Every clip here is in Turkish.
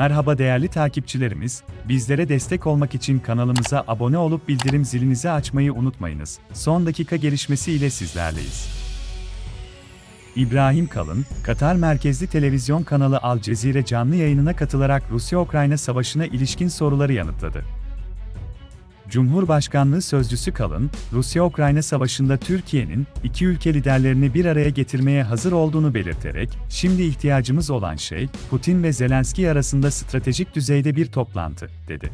Merhaba değerli takipçilerimiz, bizlere destek olmak için kanalımıza abone olup bildirim zilinizi açmayı unutmayınız. Son dakika gelişmesi ile sizlerleyiz. İbrahim Kalın, Katar merkezli televizyon kanalı Al Cezire canlı yayınına katılarak Rusya-Ukrayna savaşına ilişkin soruları yanıtladı. Cumhurbaşkanlığı sözcüsü Kalın, Rusya-Ukrayna savaşında Türkiye'nin iki ülke liderlerini bir araya getirmeye hazır olduğunu belirterek, şimdi ihtiyacımız olan şey, Putin ve Zelenski arasında stratejik düzeyde bir toplantı, dedi.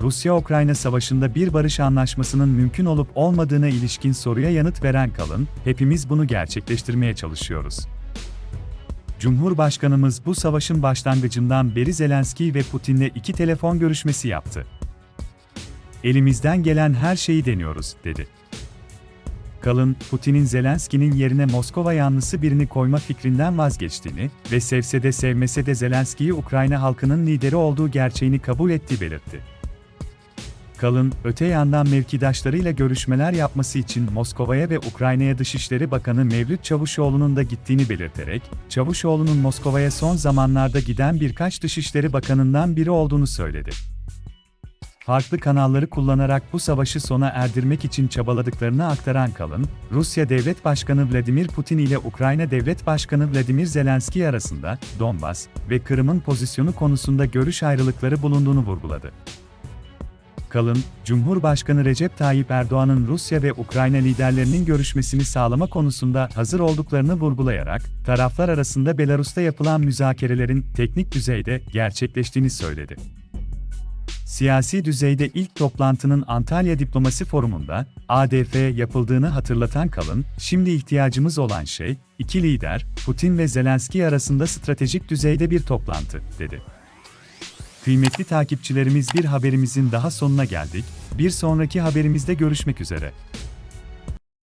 Rusya-Ukrayna savaşında bir barış anlaşmasının mümkün olup olmadığına ilişkin soruya yanıt veren Kalın, hepimiz bunu gerçekleştirmeye çalışıyoruz. Cumhurbaşkanımız bu savaşın başlangıcından beri Zelenski ve Putin'le iki telefon görüşmesi yaptı. Elimizden gelen her şeyi deniyoruz, dedi. Kalın, Putin'in Zelenski'nin yerine Moskova yanlısı birini koyma fikrinden vazgeçtiğini ve sevse de sevmese de Zelenski'yi Ukrayna halkının lideri olduğu gerçeğini kabul ettiği belirtti. Kalın, öte yandan mevkidaşlarıyla görüşmeler yapması için Moskova'ya ve Ukrayna'ya Dışişleri Bakanı Mevlüt Çavuşoğlu'nun da gittiğini belirterek, Çavuşoğlu'nun Moskova'ya son zamanlarda giden birkaç Dışişleri Bakanından biri olduğunu söyledi farklı kanalları kullanarak bu savaşı sona erdirmek için çabaladıklarını aktaran Kalın, Rusya Devlet Başkanı Vladimir Putin ile Ukrayna Devlet Başkanı Vladimir Zelenski arasında Donbas ve Kırım'ın pozisyonu konusunda görüş ayrılıkları bulunduğunu vurguladı. Kalın, Cumhurbaşkanı Recep Tayyip Erdoğan'ın Rusya ve Ukrayna liderlerinin görüşmesini sağlama konusunda hazır olduklarını vurgulayarak, taraflar arasında Belarus'ta yapılan müzakerelerin teknik düzeyde gerçekleştiğini söyledi. Siyasi düzeyde ilk toplantının Antalya Diplomasi Forumu'nda ADF yapıldığını hatırlatan Kalın, şimdi ihtiyacımız olan şey, iki lider, Putin ve Zelenski arasında stratejik düzeyde bir toplantı, dedi. Kıymetli takipçilerimiz bir haberimizin daha sonuna geldik, bir sonraki haberimizde görüşmek üzere.